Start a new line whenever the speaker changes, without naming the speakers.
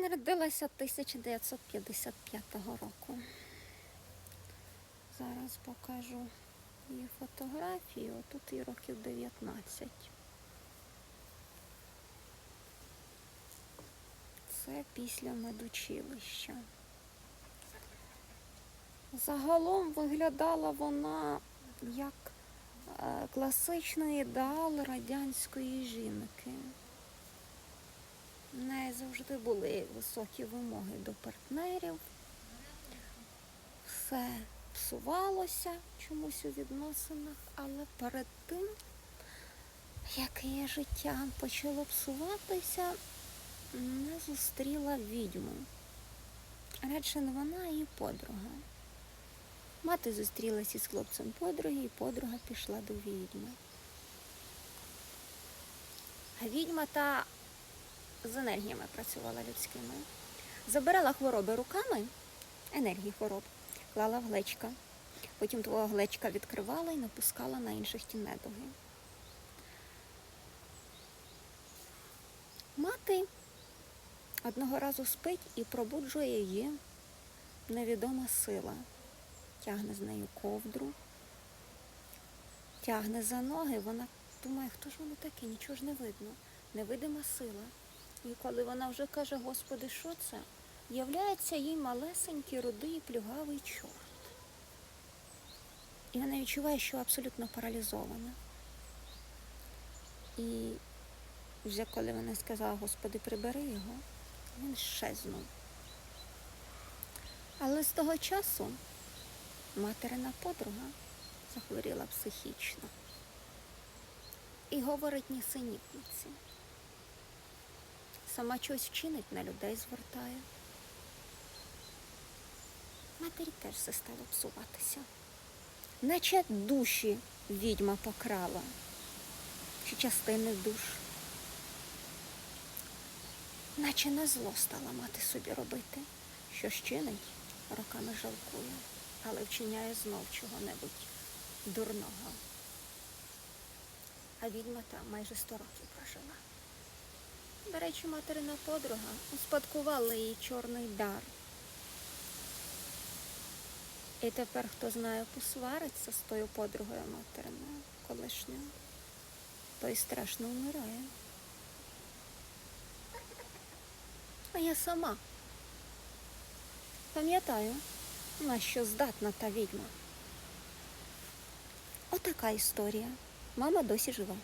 народилася 1955 року. Зараз покажу її фотографію. Тут їй років 19. Це після медучилища. Загалом виглядала вона як е, класичний ідеал радянської жінки. В неї завжди були високі вимоги до партнерів. Все псувалося чомусь у відносинах, але перед тим, як її життя почало псуватися, не зустріла відьму. Радше не вона, а її подруга. Мати зустрілася із хлопцем подруги, і подруга пішла до відьми. А відьма та з енергіями працювала людськими. Забирала хвороби руками, енергії хвороб, клала в глечка. Потім твого глечка відкривала і напускала на інших ті недуги. Мати одного разу спить і пробуджує її невідома сила. Тягне з нею ковдру, тягне за ноги, вона думає, хто ж воно таке, нічого ж не видно. Невидима сила. І коли вона вже каже, Господи, що це? Являється їй малесенький, рудий, плюгавий чорт. І вона відчуває, що абсолютно паралізована. І вже коли вона сказала, Господи, прибери його, він щезнув. Але з того часу материна подруга захворіла психічно і говорить нісенітниці. Сама щось вчинить на людей звертає. Матері теж все стало псуватися. Наче душі відьма покрала, чи частини душ. Наче на зло стала мати собі робити, що ж чинить, роками жалкує, але вчиняє знов чого-небудь дурного. А відьма там майже сто років прожила. До речі, материна подруга успадкувала її чорний дар. І тепер, хто знає, посвариться з тою подругою материною колишньою, той страшно вмирає. А я сама пам'ятаю, на що здатна та відьма. Отака історія. Мама досі жива.